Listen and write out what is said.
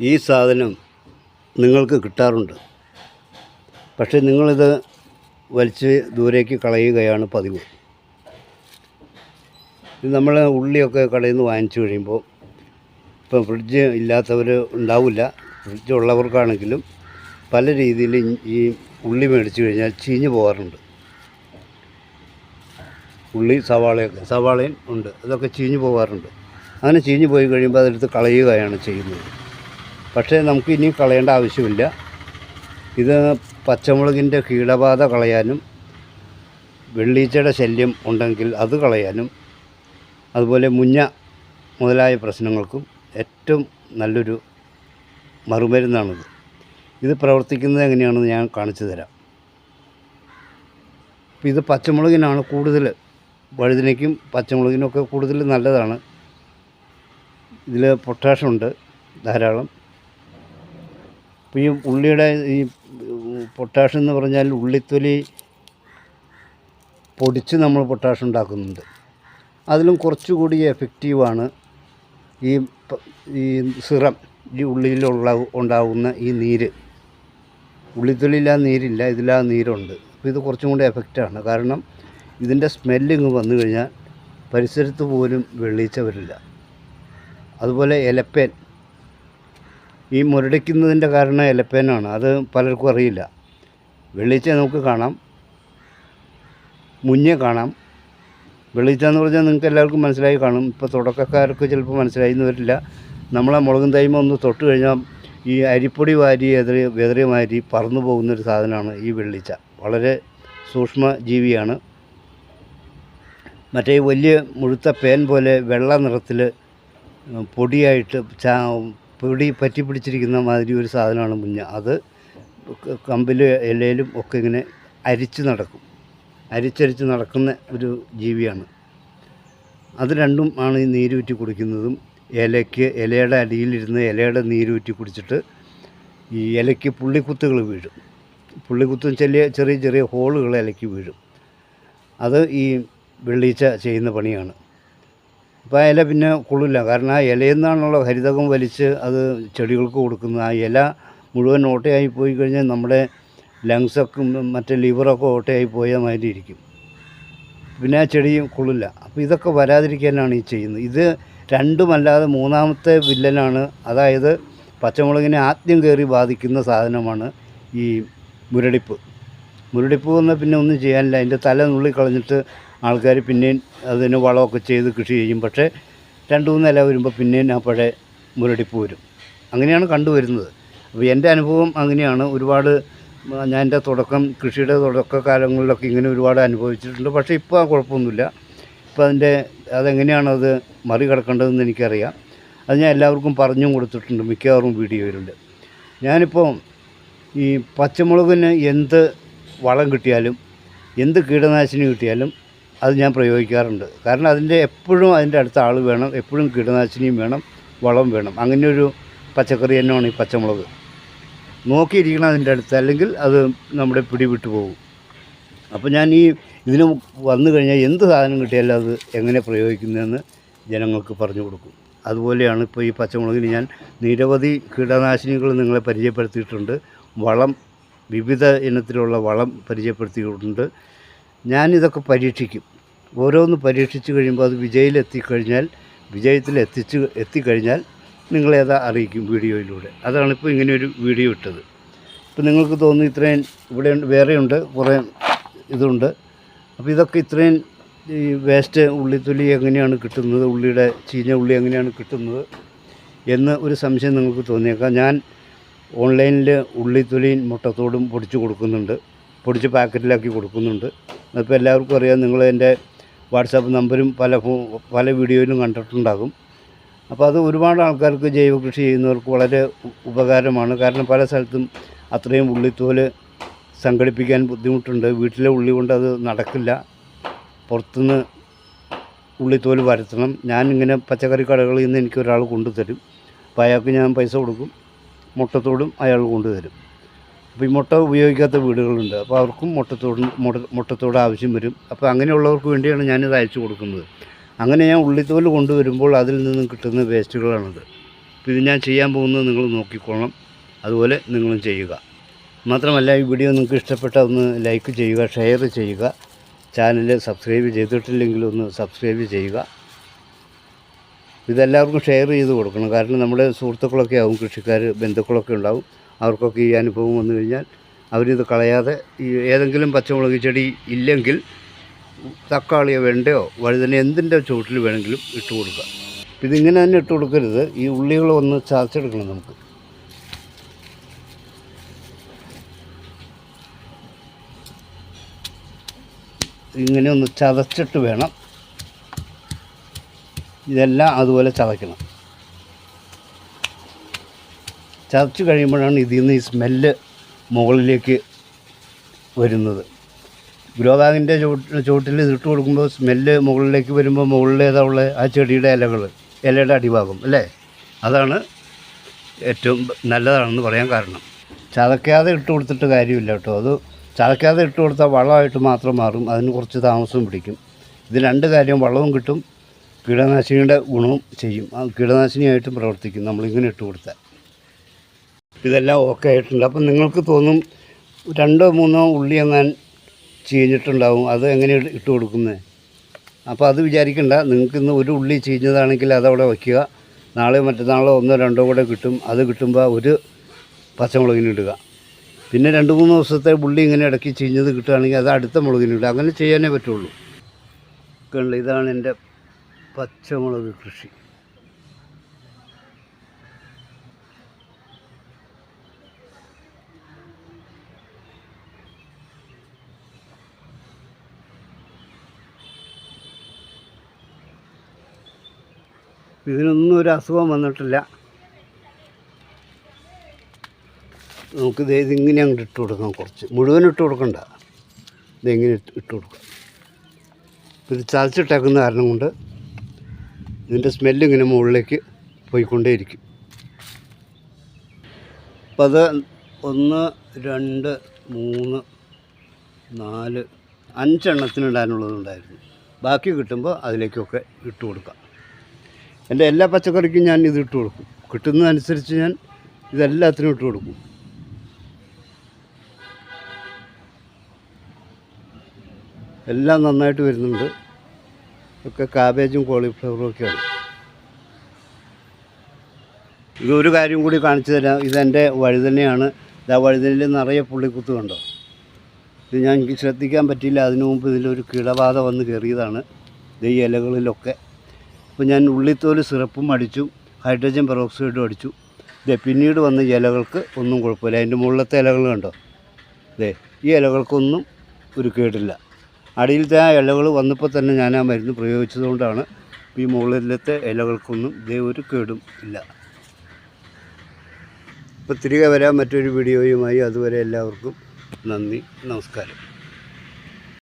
ഈ സാധനം നിങ്ങൾക്ക് കിട്ടാറുണ്ട്. പക്ഷേ നിങ്ങളിത് വലിച്ച് ദൂരേക്ക് കളയുകയാണ് പതിവ്. ഇത് നമ്മൾ ഉള്ളിയൊക്കെ കടയിൽ നിന്ന് വാങ്ങിച്ചു കഴിയുമ്പോൾ ഇപ്പം ഫ്രിഡ്ജ് ഇല്ലാത്തവർ ഉണ്ടാവില്ല. ഫ്രിഡ്ജ് ഉള്ളവർക്കാണെങ്കിലും പല രീതിയിൽ ഈ ഉള്ളി മേടിച്ചു കഴിഞ്ഞാൽ ചീഞ്ഞു പോകാറുണ്ട്. ഉള്ളി സവാളയൊക്കെ സവാളയും ഉണ്ട്. അതൊക്കെ ചീഞ്ഞു പോകാറുണ്ട്. അങ്ങനെ ചീഞ്ഞു പോയി കഴിയുമ്പോൾ അതെടുത്ത് കളയുകയാണ് ചെയ്യുന്നത്. പക്ഷേ നമുക്ക് ഇനി കളയേണ്ട ആവശ്യമില്ല. ഇത് പച്ചമുളകിന്റെ കീടബാധ കളയാനും വെള്ളീച്ചയുടെ ശല്യം ഉണ്ടെങ്കിൽ അത് കളയാനും അതുപോലെ മുഞ്ഞ മുതലായ പ്രശ്നങ്ങൾക്കും ഏറ്റവും നല്ലൊരു മറുമരുന്നാണിത്. ഇത് പ്രവർത്തിക്കുന്നത് എങ്ങനെയാണെന്ന് ഞാൻ കാണിച്ചു തരാം. ഇത് പച്ചമുളകിനാണ് കൂടുതൽ വഴുതിനയ്ക്കും പച്ചമുളകിനൊക്കെ കൂടുതൽ നല്ലതാണ്. ഇതിൽ പൊട്ടാഷുണ്ട് ധാരാളം. ഈ ഉള്ളിയുടെ ഈ പൊട്ടാഷ് എന്ന് പറഞ്ഞാൽ ഉള്ളിത്തൊലി പൊടിച്ച് നമ്മൾ പൊട്ടാഷ് ഉണ്ടാക്കുന്നുണ്ട്. അതിലും കുറച്ചുകൂടി എഫക്റ്റീവാണ് ഈ ഈ സിറം ഈ ഉള്ളിയിലുള്ള ഉണ്ടാകുന്ന ഈ നീര്. ഉള്ളിത്തൊലിയിൽ നീരില്ല ഇതിലാ നീരുണ്ട്. അപ്പോൾ ഇത് കുറച്ചും കൂടി എഫക്റ്റാണ് കാരണം ഇതിന്റെ സ്മെല്ലിങ് വന്നു കഴിഞ്ഞാൽ പരിസരത്ത് പോലും വെള്ളീച്ച വരില്ല അതുപോലെ എലപ്പേൻ ഈ മുരടിക്കുന്നതിന്റെ കാരണം എലപ്പേനാണ്. അത് പലർക്കും അറിയില്ല. വെള്ളീച്ച നമുക്ക് കാണാം. മുന്നേ കാണാം. വെള്ളീച്ച എന്ന് പറഞ്ഞാൽ നിങ്ങൾക്ക് എല്ലാവർക്കും മനസ്സിലായി കാണും. ഇപ്പോൾ തുടക്കക്കാർക്ക് ചിലപ്പോൾ മനസ്സിലായി എന്ന് വരില്ല. നമ്മളെ മുളകും തൈമ ഒന്ന് തൊട്ട് കഴിഞ്ഞാൽ ഈ അരിപ്പൊടി വാരി എതിരെ വെതറി മാരി പറന്നു പോകുന്നൊരു സാധനമാണ് ഈ വെള്ളിച്ച. വളരെ സൂക്ഷ്മ ജീവിയാണ് മറ്റേ വലിയ മുഴുത്ത പേൻ പോലെ വെള്ള നിറത്തിൽ പൊടിയായിട്ട് പൊടി പറ്റി പിടിച്ചിരിക്കുന്ന മാതിരി ഒരു സാധനമാണ് മുഞ്ഞ. അത് കമ്പിൽ ഇലയിലും ഒക്കെ ഇങ്ങനെ അരിച്ച് നടക്കും. അരിച്ചരിച്ച് നടക്കുന്ന ഒരു ജീവിയാണ്. അത് രണ്ടും ആണ് ഈ നീരൂറ്റി കുടിക്കുന്നതും. ഇലയ്ക്ക് ഇലയുടെ അടിയിലിരുന്ന് ഇലയുടെ നീരൂറ്റി കുടിച്ചിട്ട് ഈ ഇലയ്ക്ക് പുള്ളിക്കുത്തുകൾ വീഴും. പുള്ളിക്കുത്തും ചെറിയ ചെറിയ ചെറിയ ഹോളുകൾ ഇലയ്ക്ക് വീഴും. അത് ഈ വെള്ളീച്ച ചെയ്യുന്ന പണിയാണ്. അപ്പോൾ ഇല പിന്നെ കൊള്ളില്ല. കാരണം ആ ഇലയിൽ നിന്നാണുള്ള ഹരിതകം വലിച്ച് അത് ചെടികൾക്ക് കൊടുക്കുന്നത്. ആ ഇല മുഴുവൻ ഓട്ടയായി പോയി കഴിഞ്ഞാൽ നമ്മുടെ ലങ്സൊക്കെ മറ്റേ ലിവറൊക്കെ ഓട്ടയായി പോയ മാതിരി ഇരിക്കും. പിന്നെ ആ ചെടിയും കൊള്ളില്ല. അപ്പോൾ ഇതൊക്കെ വരാതിരിക്കാനാണ് ഈ ചെയ്യുന്നത്. ഇത് രണ്ടുമല്ലാതെ മൂന്നാമത്തെ വില്ലനാണ്. അതായത് പച്ചമുളകിനെ ആദ്യം കയറി ബാധിക്കുന്ന സാധനമാണ് ഈ മുരടിപ്പ്. മുരടിപ്പ് വന്നാൽ പിന്നെ ഒന്നും ചെയ്യാനില്ല. അതിന്റെ തല നുള്ളി കളഞ്ഞിട്ട് ആൾക്കാർ പിന്നെയും അതിന് വളമൊക്കെ ചെയ്ത് കൃഷി ചെയ്യും. പക്ഷേ രണ്ട് മൂന്ന് നില വരുമ്പോൾ പിന്നെയും ആ പഴയ മുരടിപ്പ് വരും. അങ്ങനെയാണ് കണ്ടുവരുന്നത്. അപ്പോൾ എന്റെ അനുഭവം അങ്ങനെയാണ്. ഒരുപാട് ഞാൻ എന്റെ തുടക്കം കൃഷിയുടെ തുടക്ക കാലങ്ങളിലൊക്കെ ഇങ്ങനെ ഒരുപാട് അനുഭവിച്ചിട്ടുണ്ട്. പക്ഷേ ഇപ്പോൾ ആ കുഴപ്പമൊന്നുമില്ല. ഇപ്പോൾ അതിന്റെ അതെങ്ങനെയാണത് അത് മറികടക്കേണ്ടതെന്ന് എനിക്കറിയാം. അത് ഞാൻ എല്ലാവർക്കും പറഞ്ഞും കൊടുത്തിട്ടുണ്ട് മിക്കവാറും വീഡിയോയിലുണ്ട്. ഞാനിപ്പോൾ ഈ പച്ചമുളകിന് എന്ത് വളം കിട്ടിയാലും എന്ത് കീടനാശിനി കിട്ടിയാലും അത് ഞാൻ പ്രയോഗിക്കാറുണ്ട്. കാരണം അതിന്റെ എപ്പോഴും അതിന്റെ അടുത്ത ആൾ വേണം. എപ്പോഴും കീടനാശിനിയും വേണം. വളം വേണം. അങ്ങനെ ഒരു പച്ചക്കറി തന്നെയാണ് ഈ പച്ചമുളക്. നോക്കിയിരിക്കണം അതിന്റെ അടുത്ത്. അല്ലെങ്കിൽ അത് നമ്മുടെ പിടിവിട്ടു പോകും. അപ്പോൾ ഞാൻ ഈ ഇതിന് വന്നു കഴിഞ്ഞാൽ എന്ത് സാധനം കിട്ടിയാലും അത് എങ്ങനെ പ്രയോഗിക്കുന്നതെന്ന് ജനങ്ങൾക്ക് പറഞ്ഞു കൊടുക്കും. അതുപോലെയാണ് ഇപ്പോൾ ഈ പച്ചമുളകിന് ഞാൻ നിരവധി കീടനാശിനികൾ നിങ്ങളെ പരിചയപ്പെടുത്തിയിട്ടുണ്ട്. വളം വിവിധ ഇനത്തിലുള്ള വളം പരിചയപ്പെടുത്തിയിട്ടുണ്ട്. ഞാനിതൊക്കെ പരീക്ഷിക്കും. ഓരോന്ന് പരീക്ഷിച്ചു കഴിയുമ്പോൾ അത് വിജയിലെത്തിക്കഴിഞ്ഞാൽ വിജയത്തിൽ എത്തിച്ച് എത്തിക്കഴിഞ്ഞാൽ നിങ്ങളേതാ അറിയിക്കും വീഡിയോയിലൂടെ. അതാണ് ഇപ്പോൾ ഇങ്ങനെ ഒരു വീഡിയോ ഇട്ടത്. ഇപ്പം നിങ്ങൾക്ക് തോന്നുന്നു ഇത്രയും ഇവിടെ വേറെയുണ്ട് കുറേ ഇതുണ്ട്. അപ്പോൾ ഇതൊക്കെ ഇത്രയും ഈ വേസ്റ്റ് ഉള്ളിത്തൊലി എങ്ങനെയാണ് കിട്ടുന്നത് ഉള്ളിയുടെ ചീഞ്ഞ ഉള്ളി എങ്ങനെയാണ് കിട്ടുന്നത് എന്ന് ഒരു സംശയം നിങ്ങൾക്ക് തോന്നിയേക്കാം. ഞാൻ ഓൺലൈനിൽ ഉള്ളിത്തൊലിയും മുട്ടത്തോടും പൊടിച്ച് കൊടുക്കുന്നുണ്ട്. പൊടിച്ച് പാക്കറ്റിലാക്കി കൊടുക്കുന്നുണ്ട്. അപ്പോൾ എല്ലാവർക്കും അറിയാം നിങ്ങൾ എന്റെ വാട്സാപ്പ് നമ്പരും പല പല വീഡിയോയിലും കണ്ടിട്ടുണ്ടാകും. അപ്പോൾ അത് ഒരുപാട് ആൾക്കാർക്ക് ജൈവ കൃഷി ചെയ്യുന്നവർക്ക് വളരെ ഉപകാരമാണ്. കാരണം പല സ്ഥലത്തും അത്രയും ഉള്ളിത്തോൽ സംഘടിപ്പിക്കാൻ ബുദ്ധിമുട്ടുണ്ട്. വീട്ടിലെ ഉള്ളി കൊണ്ട് അത് നടക്കില്ല. പുറത്തുനിന്ന് ഉള്ളിത്തോൽ വരുത്തണം. ഇങ്ങനെ പച്ചക്കറി കടകളിൽ നിന്ന് എനിക്ക് ഒരാൾ കൊണ്ടുതരും. അപ്പോൾ അയാൾക്ക് ഞാൻ പൈസ കൊടുക്കും. മുട്ടത്തോടും അയാൾ കൊണ്ടുതരും. അപ്പോൾ ഈ മുട്ട ഉപയോഗിക്കാത്ത വീടുകളുണ്ട്. അപ്പോൾ അവർക്കും മുട്ടത്തോട് മുട്ട മുട്ടത്തോട് ആവശ്യം വരും. അപ്പോൾ അങ്ങനെയുള്ളവർക്ക് വേണ്ടിയാണ് ഞാനിത് അയച്ചു കൊടുക്കുന്നത്. അങ്ങനെ ഞാൻ ഉള്ളിത്തോൽ കൊണ്ടുവരുമ്പോൾ അതിൽ നിന്നും കിട്ടുന്ന വേസ്റ്റുകളാണിത്. അപ്പോൾ ഇത് ഞാൻ ചെയ്യാൻ പോകുന്നത് നിങ്ങൾ നോക്കിക്കോളണം അതുപോലെ നിങ്ങളും ചെയ്യുക. മാത്രമല്ല ഈ വീഡിയോ നിങ്ങൾക്ക് ഇഷ്ടപ്പെട്ടാൽ ഒന്ന് ലൈക്ക് ചെയ്യുക ഷെയർ ചെയ്യുക. ചാനൽ സബ്സ്ക്രൈബ് ചെയ്തിട്ടില്ലെങ്കിൽ ഒന്ന് സബ്സ്ക്രൈബ് ചെയ്യുക. ഇതെല്ലാവർക്കും ഷെയർ ചെയ്ത് കൊടുക്കണം. കാരണം നമ്മുടെ സുഹൃത്തുക്കളൊക്കെ ആവും കൃഷിക്കാർ ബന്ധുക്കളൊക്കെ ഉണ്ടാവും. അവർക്കൊക്കെ ഈ അനുഭവം വന്നു കഴിഞ്ഞാൽ അവരിത് കളയാതെ ഈ ഏതെങ്കിലും പച്ചമുളക് ചെടി ഇല്ലെങ്കിൽ തക്കാളിയോ വെണ്ടയോ വഴുതന എന്തിന്റെ ചുവട്ടിൽ വേണമെങ്കിലും ഇട്ട് കൊടുക്കുക ഇതിങ്ങനെ തന്നെ ഇട്ട് കൊടുക്കരുത്. ഈ ഉള്ളികൾ ഒന്ന് ചതച്ചെടുക്കണം നമുക്ക്. ഇങ്ങനെ ഒന്ന് ചതച്ചിട്ട് വേണം. ഇതെല്ലാം അതുപോലെ ചതയ്ക്കണം. ചതച്ച് കഴിയുമ്പോഴാണ് ഇതിൽ നിന്ന് ഈ സ്മെല്ല് മുകളിലേക്ക് വരുന്നത്. ഗ്രോ ബാഗിന്റെ ചുവട്ടിൽ ഇതിട്ട് കൊടുക്കുമ്പോൾ സ്മെല്ല് മുകളിലേക്ക് വരുമ്പോൾ ഉള്ളത് ആ ചെടിയുടെ ഇലകൾ ഇലയുടെ അടിഭാഗം അല്ലേ? അതാണ് ഏറ്റവും നല്ലതാണെന്ന് പറയാൻ കാരണം. ചതക്കാതെ ഇട്ട് കൊടുത്തിട്ട് കാര്യമില്ല കേട്ടോ. അത് ചതക്കാതെ ഇട്ട് കൊടുത്താൽ വളമായിട്ട് മാത്രം മാറും അതിന് കുറച്ച് താമസവും പിടിക്കും. ഇത് രണ്ട് കാര്യം വളവും കിട്ടും കീടനാശിനിയുടെ ഗുണവും ചെയ്യും. കീടനാശിനിയായിട്ടും പ്രവർത്തിക്കും നമ്മളിങ്ങനെ ഇട്ട് കൊടുത്താൽ. ഇതെല്ലാം ഓക്കെ ആയിട്ടുണ്ട്. അപ്പം നിങ്ങൾക്ക് തോന്നും രണ്ടോ മൂന്നോ ഉള്ളി എങ്ങാൻ ചീഞ്ഞിട്ടുണ്ടാവും. അത് എങ്ങനെ ഇട്ട് കൊടുക്കുന്നത് അപ്പോൾ അത് വിചാരിക്കണ്ട. നിങ്ങൾക്ക് ഇന്ന് ഒരു ഉള്ളി ചീഞ്ഞതാണെങ്കിൽ അതവിടെ വയ്ക്കുക നാളെ മറ്റന്നാളോ ഒന്നോ രണ്ടോ കൂടെ കിട്ടും. അത് കിട്ടുമ്പോൾ ഒരു പച്ചമുളകിന് ഇടുക. പിന്നെ രണ്ട് മൂന്ന് ദിവസത്തെ ഉള്ളി ഇങ്ങനെ ഇടയ്ക്ക് ചീഞ്ഞത് കിട്ടുകയാണെങ്കിൽ അത് അടുത്ത മുളകിന് ഇടുക. അങ്ങനെ ചെയ്യാനേ പറ്റുള്ളൂ. ഇതാണ് എന്റെ പച്ചമുളക് കൃഷി. ഇതിനൊന്നും ഒരു അസുഖം വന്നിട്ടില്ല. നമുക്ക് ദേ ഇതിങ്ങനെ അങ്ങോട്ട് ഇട്ട് കൊടുക്കാം കുറച്ച്. മുഴുവൻ ഇട്ട് കൊടുക്കണ്ട. ഇതെങ്ങനെ ഇട്ട് കൊടുക്കാം ഇത് ചതച്ചിട്ടേക്കുന്ന കാരണം കൊണ്ട് ഇതിന്റെ സ്മെല്ല് ഇങ്ങനെ മുകളിലേക്ക് പോയിക്കൊണ്ടേയിരിക്കും. അപ്പം അത് ഒന്ന് രണ്ട് മൂന്ന് നാല് അഞ്ചെണ്ണത്തിനിടാനുള്ളതുണ്ടായിരുന്നു ബാക്കി കിട്ടുമ്പോൾ അതിലേക്കൊക്കെ ഇട്ട് കൊടുക്കാം. എന്റെ എല്ലാ പച്ചക്കറിക്കും ഞാൻ ഇത് ഇട്ട് കൊടുക്കും. കിട്ടുന്നതനുസരിച്ച് ഞാൻ ഇതെല്ലാത്തിനും ഇട്ട് കൊടുക്കും. എല്ലാം നന്നായിട്ട് വരുന്നുണ്ട്. ഒക്കെ കാബേജും കോളിഫ്ലവറും ഒക്കെയാണ്. ഒരു കാര്യം കൂടി കാണിച്ചു തരാം. ഇതെന്റെ വഴുതനയാണ്. ആ വഴുതനയിൽ നിറയെ പുള്ളിക്കുത്ത് കണ്ടോ? ഇത് ഞാൻ ശ്രദ്ധിക്കാൻ പറ്റിയില്ല. അതിനു മുമ്പ് ഇതിലൊരു കീടബാധ വന്ന് കയറിയതാണ്. ഇത് ഈ ഇലകളിലൊക്കെ. അപ്പോൾ ഞാൻ ഉള്ളിത്തോൽ സിറപ്പും അടിച്ചു ഹൈഡ്രജൻ പെറോക്സൈഡും അടിച്ചു. ഇതേ പിന്നീട് വന്ന ഇലകൾക്ക് ഒന്നും കുഴപ്പമില്ല. അതിന്റെ മുകളിലത്തെ ഇലകൾ കണ്ടോ? ഇതേ ഈ ഇലകൾക്കൊന്നും ഒരു കേടില്ല. അടിയിലത്തെ ആ ഇലകൾ വന്നപ്പോൾ തന്നെ ഞാൻ ആ മരുന്ന് പ്രയോഗിച്ചതുകൊണ്ടാണ് ഈ മുകളിലത്തെ ഇലകൾക്കൊന്നും ഇതേ ഒരു കേടും ഇല്ല. അപ്പോൾ തിരികെ വരാൻ മറ്റൊരു വീഡിയോയുമായി അതുവരെ എല്ലാവർക്കും നന്ദി നമസ്കാരം.